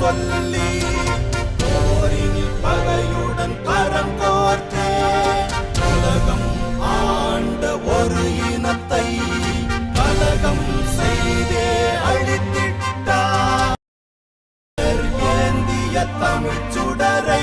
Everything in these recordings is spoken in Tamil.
சொல்லி போரினில் பகையுடன் கரம் கோர்த்தே. உலகம் ஆண்ட ஒரு இனத்தை கலகம் செய்தே அழித்திட்டார் ஏந்திய தமிழ் சுடரை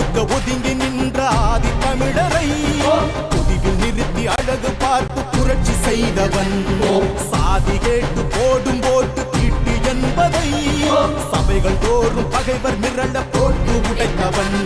ஒதுக்க ஒதுங்கி நின்ற ஆதி தமிழரை புதிவில் நிறுத்தி அழகு பார்த்து புரட்சி செய்தவன். சாதி கேட்டு போடும் போட்டு தீட்டு என்பதை. சபைகள் தோறும் பகைவர் மிரள போட்டு உடைத்தவன்.